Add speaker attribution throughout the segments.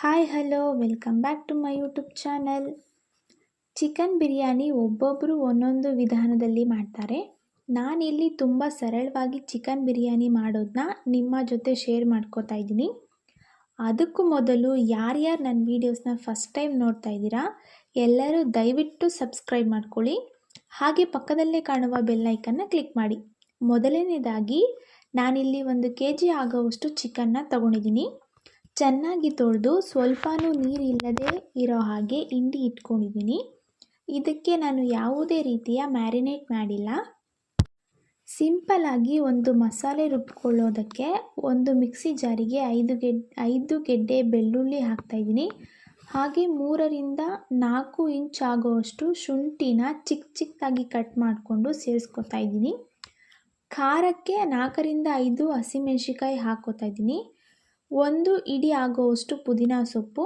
Speaker 1: Hi hello welcome back to my YouTube channel chicken biryani ಒಬ್ಬೊಬ್ಬರು ಒಂದೊಂದು ವಿಧಾನದಲ್ಲಿ ಮಾಡ್ತಾರೆ. ನಾನಿಲ್ಲಿ ತುಂಬ ಸರಳವಾಗಿ ಚಿಕನ್ ಬಿರಿಯಾನಿ ಮಾಡೋದನ್ನ ನಿಮ್ಮ ಜೊತೆ ಶೇರ್ ಮಾಡ್ಕೋತಾ ಇದ್ದೀನಿ. ಅದಕ್ಕೂ ಮೊದಲು ಯಾರ್ಯಾರು ನನ್ನ ವೀಡಿಯೋಸ್ನ ಫಸ್ಟ್ ಟೈಮ್ ನೋಡ್ತಾ ಇದ್ದೀರಾ, ಎಲ್ಲರೂ ದಯವಿಟ್ಟು ಸಬ್ಸ್ಕ್ರೈಬ್ ಮಾಡ್ಕೊಳ್ಳಿ. ಹಾಗೆ ಪಕ್ಕದಲ್ಲೇ ಕಾಣುವ ಬೆಲ್ಲೈಕನ್ನ ಕ್ಲಿಕ್ ಮಾಡಿ. ಮೊದಲನೇದಾಗಿ, ನಾನಿಲ್ಲಿ ಒಂದು ಕೆ ಜಿ ಆಗೋವಷ್ಟು ಚಿಕನ್ನ ತಗೊಂಡಿದ್ದೀನಿ. ಚೆನ್ನಾಗಿ ತೊಳೆದು ಸ್ವಲ್ಪನೂ ನೀರಿಲ್ಲದೆ ಇರೋ ಹಾಗೆ ಹಿಂಡಿ ಇಟ್ಕೊಂಡಿದ್ದೀನಿ. ಇದಕ್ಕೆ ನಾನು ಯಾವುದೇ ರೀತಿಯ ಮ್ಯಾರಿನೇಟ್ ಮಾಡಿಲ್ಲ. ಸಿಂಪಲಾಗಿ ಒಂದು ಮಸಾಲೆ ರುಬ್ಕೊಳ್ಳೋದಕ್ಕೆ ಒಂದು ಮಿಕ್ಸಿ ಜಾರಿಗೆ ಐದು ಗೆಡ್ ಐದು ಗೆಡ್ಡೆ ಬೆಳ್ಳುಳ್ಳಿ ಹಾಕ್ತಾಯಿದ್ದೀನಿ ಹಾಗೆ ಮೂರರಿಂದ ನಾಲ್ಕು ಇಂಚ್ ಆಗೋವಷ್ಟು ಶುಂಠಿನ ಚಿಕ್ಕ ಚಿಕ್ಕದಾಗಿ ಕಟ್ ಮಾಡಿಕೊಂಡು ಸೇರಿಸ್ಕೊತಾ ಇದ್ದೀನಿ. ಖಾರಕ್ಕೆ ನಾಲ್ಕರಿಂದ ಐದು ಹಸಿಮೆಣ್ಸಿಕಾಯಿ ಹಾಕ್ಕೋತಾ ಇದ್ದೀನಿ. ಒಂದು ಇಡಿ ಆಗೋವಷ್ಟು ಪುದೀನ ಸೊಪ್ಪು,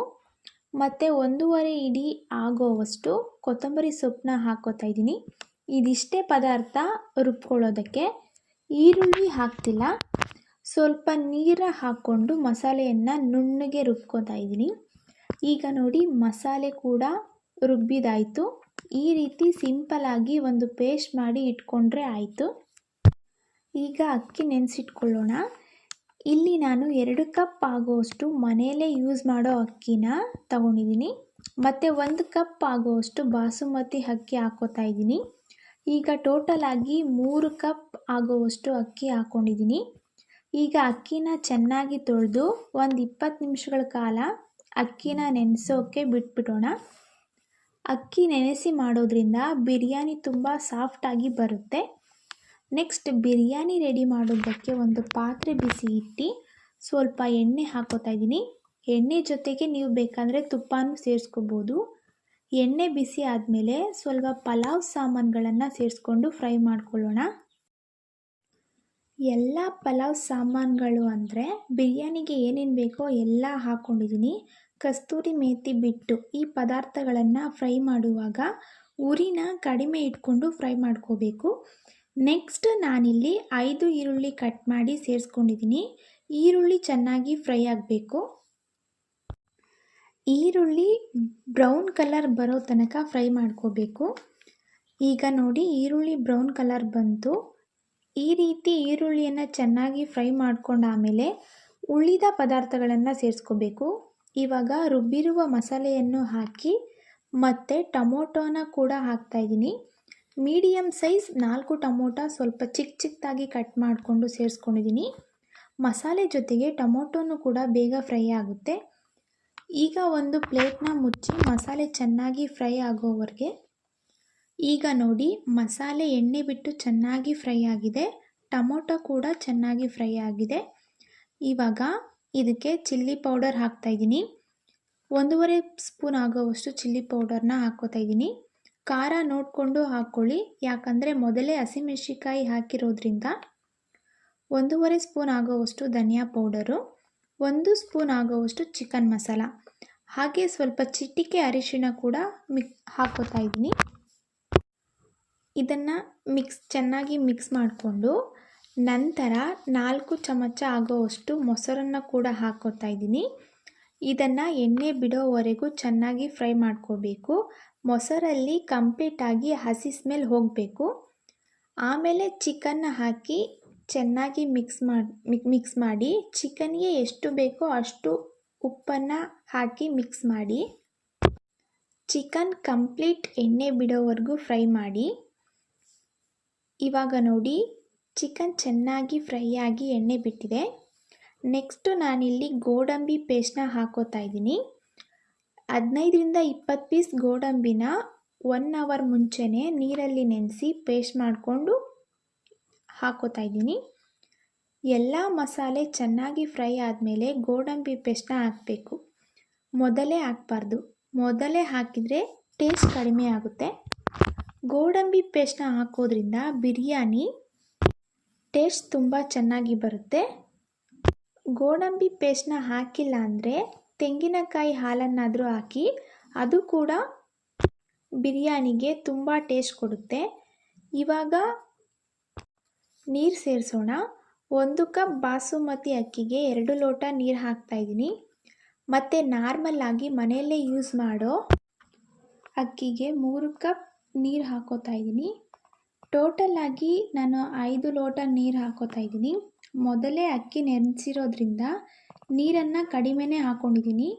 Speaker 1: ಮತ್ತು ಒಂದೂವರೆ ಇಡಿ ಆಗೋವಷ್ಟು ಕೊತ್ತಂಬರಿ ಸೊಪ್ಪನ್ನ ಹಾಕೋತಾ ಇದ್ದೀನಿ. ಇದಿಷ್ಟೇ ಪದಾರ್ಥ ರುಬ್ಕೊಳ್ಳೋದಕ್ಕೆ. ಈರುಳ್ಳಿ ಹಾಕ್ತಿಲ್ಲ. ಸ್ವಲ್ಪ ನೀರ ಹಾಕ್ಕೊಂಡು ಮಸಾಲೆಯನ್ನು ನುಣ್ಣಗೆ ರುಬ್ಕೋತಾ ಇದ್ದೀನಿ. ಈಗ ನೋಡಿ ಮಸಾಲೆ ಕೂಡ ರುಬ್ಬಿದಾಯಿತು. ಈ ರೀತಿ ಸಿಂಪಲಾಗಿ ಒಂದು ಪೇಸ್ಟ್ ಮಾಡಿ ಇಟ್ಕೊಂಡ್ರೆ ಆಯಿತು. ಈಗ ಅಕ್ಕಿ ನೆನೆಸಿಟ್ಕೊಳ್ಳೋಣ. ಇಲ್ಲಿ ನಾನು ಎರಡು ಕಪ್ ಆಗೋವಷ್ಟು ಮನೆಯಲ್ಲೇ ಯೂಸ್ ಮಾಡೋ ಅಕ್ಕಿನ ತಗೊಂಡಿದ್ದೀನಿ. ಮತ್ತು ಒಂದು ಕಪ್ ಆಗೋವಷ್ಟು ಬಾಸುಮತಿ ಅಕ್ಕಿ ಹಾಕೋತಾ ಇದ್ದೀನಿ. ಈಗ ಟೋಟಲ್ ಆಗಿ ಮೂರು ಕಪ್ ಆಗೋವಷ್ಟು ಅಕ್ಕಿ ಹಾಕ್ಕೊಂಡಿದ್ದೀನಿ ಈಗ ಅಕ್ಕಿನ ಚೆನ್ನಾಗಿ ತೊಳೆದು ಒಂದು ಇಪ್ಪತ್ತು ನಿಮಿಷಗಳ ಕಾಲ ಅಕ್ಕಿನ ನೆನೆಸೋಕ್ಕೆ ಬಿಟ್ಬಿಡೋಣ. ಅಕ್ಕಿ ನೆನೆಸಿ ಮಾಡೋದ್ರಿಂದ ಬಿರಿಯಾನಿ ತುಂಬ ಸಾಫ್ಟಾಗಿ ಬರುತ್ತೆ. ನೆಕ್ಸ್ಟ್ ಬಿರಿಯಾನಿ ರೆಡಿ ಮಾಡೋದಕ್ಕೆ ಒಂದು ಪಾತ್ರೆ ಬಿಸಿ ಇಟ್ಟು ಸ್ವಲ್ಪ ಎಣ್ಣೆ ಹಾಕೋತಾ ಇದ್ದೀನಿ. ಎಣ್ಣೆ ಜೊತೆಗೆ ನೀವು ಬೇಕಾದರೆ ತುಪ್ಪನೂ ಸೇರಿಸ್ಕೋಬೋದು. ಎಣ್ಣೆ ಬಿಸಿ ಆದಮೇಲೆ ಸ್ವಲ್ಪ ಪಲಾವ್ ಸಾಮಾನುಗಳನ್ನು ಸೇರಿಸ್ಕೊಂಡು ಫ್ರೈ ಮಾಡ್ಕೊಳ್ಳೋಣ. ಎಲ್ಲ ಪಲಾವ್ ಸಾಮಾನುಗಳು ಅಂದರೆ ಬಿರಿಯಾನಿಗೆ ಏನೇನು ಬೇಕೋ ಎಲ್ಲ ಹಾಕ್ಕೊಂಡಿದ್ದೀನಿ ಕಸ್ತೂರಿ ಮೇತಿ ಬಿಟ್ಟು ಈ ಪದಾರ್ಥಗಳನ್ನು ಫ್ರೈ ಮಾಡುವಾಗ, ಉರಿನ ಕಡಿಮೆ ಇಟ್ಕೊಂಡು ಫ್ರೈ ಮಾಡ್ಕೋಬೇಕು. ನೆಕ್ಸ್ಟ್ ನಾನಿಲ್ಲಿ ಐದು ಈರುಳ್ಳಿ ಕಟ್ ಮಾಡಿ ಸೇರಿಸ್ಕೊಂಡಿದ್ದೀನಿ ಈರುಳ್ಳಿ ಚೆನ್ನಾಗಿ ಫ್ರೈ ಆಗಬೇಕು. ಈರುಳ್ಳಿ ಬ್ರೌನ್ ಕಲರ್ ಬರೋ ತನಕ ಫ್ರೈ ಮಾಡ್ಕೋಬೇಕು. ಈಗ ನೋಡಿ ಈರುಳ್ಳಿ ಬ್ರೌನ್ ಕಲರ್ ಬಂತು. ಈ ರೀತಿ ಈರುಳ್ಳಿಯನ್ನು ಚೆನ್ನಾಗಿ ಫ್ರೈ ಮಾಡ್ಕೊಂಡಾಮೇಲೆ ಉಳಿದ ಪದಾರ್ಥಗಳನ್ನು ಸೇರಿಸ್ಕೋಬೇಕು. ಇವಾಗ ರುಬ್ಬಿರುವ ಮಸಾಲೆಯನ್ನು ಹಾಕಿ ಮತ್ತು ಟೊಮೊಟೊನ ಕೂಡ ಹಾಕ್ತಾಯಿದ್ದೀನಿ ಮೀಡಿಯಮ್ ಸೈಜ್ ನಾಲ್ಕು ಟೊಮೊಟೊ ಸ್ವಲ್ಪ ಚಿಕ್ಕ ಚಿಕ್ಕದಾಗಿ ಕಟ್ ಮಾಡಿಕೊಂಡು ಸೇರಿಸ್ಕೊಂಡಿದ್ದೀನಿ. ಮಸಾಲೆ ಜೊತೆಗೆ ಟೊಮೊಟೊನೂ ಕೂಡ ಬೇಗ ಫ್ರೈ ಆಗುತ್ತೆ. ಈಗ ಒಂದು ಪ್ಲೇಟ್ನ ಮುಚ್ಚಿ ಮಸಾಲೆ ಚೆನ್ನಾಗಿ ಫ್ರೈ ಆಗೋವರೆಗೆ ಈಗ ನೋಡಿ ಮಸಾಲೆ ಎಣ್ಣೆ ಬಿಟ್ಟು ಚೆನ್ನಾಗಿ ಫ್ರೈ ಆಗಿದೆ. ಟೊಮೊಟೊ ಕೂಡ ಚೆನ್ನಾಗಿ ಫ್ರೈ ಆಗಿದೆ. ಇವಾಗ ಇದಕ್ಕೆ ಚಿಲ್ಲಿ ಪೌಡರ್ ಹಾಕ್ತಾಯಿದ್ದೀನಿ ಒಂದೂವರೆ ಸ್ಪೂನ್ ಆಗೋವಷ್ಟು ಚಿಲ್ಲಿ ಪೌಡರ್ನ ಹಾಕ್ಕೋತಾ ಇದ್ದೀನಿ. ಖಾರ ನೋಡಿಕೊಂಡು ಹಾಕ್ಕೊಳ್ಳಿ ಯಾಕಂದರೆ ಮೊದಲೇ ಹಸಿಮೆಣ್ಸಿಕಾಯಿ ಹಾಕಿರೋದ್ರಿಂದ ಒಂದೂವರೆ ಸ್ಪೂನ್ ಆಗೋವಷ್ಟು ಧನಿಯಾ ಪೌಡರು, ಒಂದು ಸ್ಪೂನ್ ಆಗೋವಷ್ಟು ಚಿಕನ್ ಮಸಾಲ. ಹಾಗೆ ಸ್ವಲ್ಪ ಚಿಟಿಕೆ ಅರಿಶಿನ ಕೂಡ ಮಿಕ್ ಹಾಕೋತಾ ಇದ್ದೀನಿ. ಇದನ್ನು ಮಿಕ್ಸ್ ಚೆನ್ನಾಗಿ ಮಿಕ್ಸ್ ಮಾಡಿಕೊಂಡು ನಂತರ ನಾಲ್ಕು ಚಮಚ ಆಗೋವಷ್ಟು ಮೊಸರನ್ನು ಕೂಡ ಹಾಕೋತಾ ಇದ್ದೀನಿ. ಇದನ್ನು ಎಣ್ಣೆ ಬಿಡೋವರೆಗೂ ಚೆನ್ನಾಗಿ ಫ್ರೈ ಮಾಡ್ಕೋಬೇಕು. ಮೊಸರಲ್ಲಿ ಕಂಪ್ಲೀಟಾಗಿ ಹಸಿ ಸ್ಮೆಲ್ ಹೋಗಬೇಕು. ಆಮೇಲೆ ಚಿಕನ್ನ ಹಾಕಿ ಚೆನ್ನಾಗಿ ಮಿಕ್ಸ್ ಮಾಡಿ ಮಿಕ್ಸ್ ಮಾಡಿ, ಚಿಕನ್ಗೆ ಎಷ್ಟು ಬೇಕೋ ಅಷ್ಟು ಉಪ್ಪನ್ನು ಹಾಕಿ ಮಿಕ್ಸ್ ಮಾಡಿ, ಚಿಕನ್ ಕಂಪ್ಲೀಟ್ ಎಣ್ಣೆ ಬಿಡೋವರೆಗೂ ಫ್ರೈ ಮಾಡಿ. ಇವಾಗ ನೋಡಿ, ಚಿಕನ್ ಚೆನ್ನಾಗಿ ಫ್ರೈ ಆಗಿ ಎಣ್ಣೆ ಬಿಟ್ಟಿದೆ. ನೆಕ್ಸ್ಟು ನಾನಿಲ್ಲಿ ಗೋಡಂಬಿ ಪೇಸ್ಟ್ನ ಹಾಕೋತಾ ಇದ್ದೀನಿ. ಹದಿನೈದರಿಂದ ಇಪ್ಪತ್ತು ಪೀಸ್ ಗೋಡಂಬಿನ ಒನ್ ಅವರ್ ಮುಂಚೆನೇ ನೀರಲ್ಲಿ ನೆನೆಸಿ ಪೇಸ್ಟ್ ಮಾಡಿಕೊಂಡು ಹಾಕೋತಾ ಇದ್ದೀನಿ. ಎಲ್ಲ ಮಸಾಲೆ ಚೆನ್ನಾಗಿ ಫ್ರೈ ಆದಮೇಲೆ ಗೋಡಂಬಿ ಪೇಸ್ಟ್ನ ಹಾಕಬೇಕು. ಮೊದಲೇ ಹಾಕಬಾರ್ದು. ಮೊದಲೇ ಹಾಕಿದರೆ ಟೇಸ್ಟ್ ಕಡಿಮೆ ಆಗುತ್ತೆ. ಗೋಡಂಬಿ ಪೇಸ್ಟ್ನ ಹಾಕೋದ್ರಿಂದ ಬಿರಿಯಾನಿ ಟೇಸ್ಟ್ ತುಂಬ ಚೆನ್ನಾಗಿ ಬರುತ್ತೆ. ಗೋಡಂಬಿ ಪೇಸ್ಟ್ನ ಹಾಕಿಲ್ಲ ಅಂದರೆ ತೆಂಗಿನಕಾಯಿ ಹಾಲನ್ನಾದರೂ ಹಾಕಿ, ಅದು ಕೂಡ ಬಿರಿಯಾನಿಗೆ ತುಂಬ ಟೇಸ್ಟ್ ಕೊಡುತ್ತೆ. ಇವಾಗ ನೀರು ಸೇರಿಸೋಣ. ಒಂದು ಕಪ್ ಬಾಸುಮತಿ ಅಕ್ಕಿಗೆ ಎರಡು ಲೋಟ ನೀರು ಹಾಕ್ತಾಯಿದ್ದೀನಿ ಮತ್ತು ನಾರ್ಮಲ್ಲಾಗಿ ಮನೆಯಲ್ಲೇ ಯೂಸ್ ಮಾಡೋ ಅಕ್ಕಿಗೆ ಮೂರು ಕಪ್ ನೀರು ಹಾಕೋತಾ ಇದ್ದೀನಿ. ಆಗಿ ನಾನು ಐದು ಲೋಟ ನೀರು ಹಾಕೋತಾ ಇದ್ದೀನಿ. ಮೊದಲೇ ಅಕ್ಕಿ ನೆನೆಸಿರೋದ್ರಿಂದ ನೀರನ್ನು ಕಡಿಮೆನೆ ಹಾಕ್ಕೊಂಡಿದ್ದೀನಿ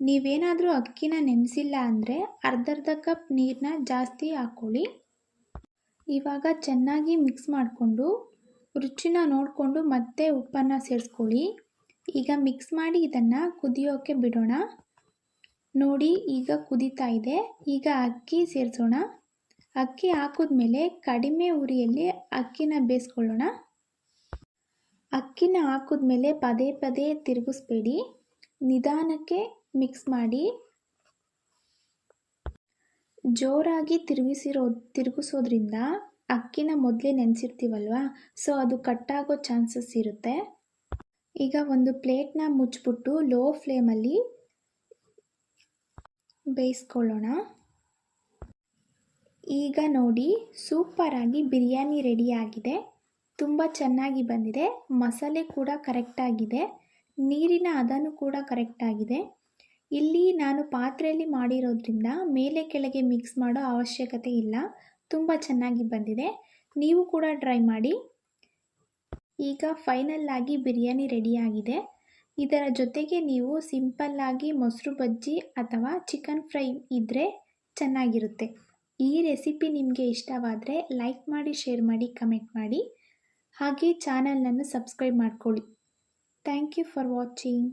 Speaker 1: ನೀವೇನಾದರೂ ಅಕ್ಕಿನ ನೆನೆಸಿಲ್ಲ ಅಂದರೆ ಅರ್ಧರ್ಧ ಕಪ್ ನೀರನ್ನ ಜಾಸ್ತಿ ಹಾಕ್ಕೊಳ್ಳಿ. ಇವಾಗ ಚೆನ್ನಾಗಿ ಮಿಕ್ಸ್ ಮಾಡಿಕೊಂಡು ರುಚಿನ ನೋಡಿಕೊಂಡು ಮತ್ತೆ ಉಪ್ಪನ್ನು ಸೇರಿಸ್ಕೊಳ್ಳಿ. ಈಗ ಮಿಕ್ಸ್ ಮಾಡಿ ಇದನ್ನು ಕುದಿಯೋಕ್ಕೆ ಬಿಡೋಣ. ನೋಡಿ, ಈಗ ಕುದೀತಾ ಇದೆ. ಈಗ ಅಕ್ಕಿ ಸೇರಿಸೋಣ. ಅಕ್ಕಿ ಹಾಕಿದ್ಮೇಲೆ ಕಡಿಮೆ ಉರಿಯಲ್ಲಿ ಅಕ್ಕಿನ ಬೇಯಿಸ್ಕೊಳ್ಳೋಣ. ಅಕ್ಕಿನ ಹಾಕಿದ್ಮೇಲೆ ಪದೇ ಪದೇ ತಿರುಗಿಸ್ಬೇಡಿ. ನಿಧಾನಕ್ಕೆ ಮಿಕ್ಸ್ ಮಾಡಿ. ಜೋರಾಗಿ ತಿರುಗಿಸಿರೋ, ತಿರುಗಿಸೋದ್ರಿಂದ ಅಕ್ಕಿನ ಮೊದಲೇ ನೆನೆಸಿರ್ತೀವಲ್ವ? ಸೊ ಅದು ಕಟ್ಟಾಗೋ ಚಾನ್ಸಸ್ ಇರುತ್ತೆ. ಈಗ ಒಂದು ಪ್ಲೇಟ್ನ ಮುಚ್ಚಿಬಿಟ್ಟು ಲೋ ಫ್ಲೇಮಲ್ಲಿ ಬೇಯಿಸ್ಕೊಳ್ಳೋಣ. ಈಗ ನೋಡಿ ಸೂಪರಾಗಿ ಬಿರಿಯಾನಿ ರೆಡಿಯಾಗಿದೆ ತುಂಬ ಚೆನ್ನಾಗಿ ಬಂದಿದೆ. ಮಸಾಲೆ ಕೂಡ ಕರೆಕ್ಟಾಗಿದೆ ನೀರಿನ ಅದನ್ನು ಕೂಡ ಕರೆಕ್ಟಾಗಿದೆ ಇಲ್ಲಿ ನಾನು ಪಾತ್ರೆಯಲ್ಲಿ ಮಾಡಿರೋದ್ರಿಂದ ಮೇಲೆ ಕೆಳಗೆ ಮಿಕ್ಸ್ ಮಾಡೋ ಅವಶ್ಯಕತೆ ಇಲ್ಲ. ತುಂಬ ಚೆನ್ನಾಗಿ ಬಂದಿದೆ. ನೀವು ಕೂಡ ಟ್ರೈ ಮಾಡಿ. ಈಗ ಫೈನಲ್ಲಾಗಿ ಬಿರಿಯಾನಿ ರೆಡಿಯಾಗಿದೆ ಇದರ ಜೊತೆಗೆ ನೀವು ಸಿಂಪಲ್ಲಾಗಿ ಮೊಸರು ಬಜ್ಜಿ ಅಥವಾ ಚಿಕನ್ ಫ್ರೈ ಇದ್ದರೆ ಚೆನ್ನಾಗಿರುತ್ತೆ. ಈ ರೆಸಿಪಿ ನಿಮಗೆ ಇಷ್ಟವಾದರೆ ಲೈಕ್ ಮಾಡಿ ಶೇರ್ ಮಾಡಿ ಕಮೆಂಟ್ ಮಾಡಿ. ಹಾಗೆ ಚಾನಲನ್ನು ಸಬ್ಸ್ಕ್ರೈಬ್ ಮಾಡ್ಕೊಳ್ಳಿ. Thank you for watching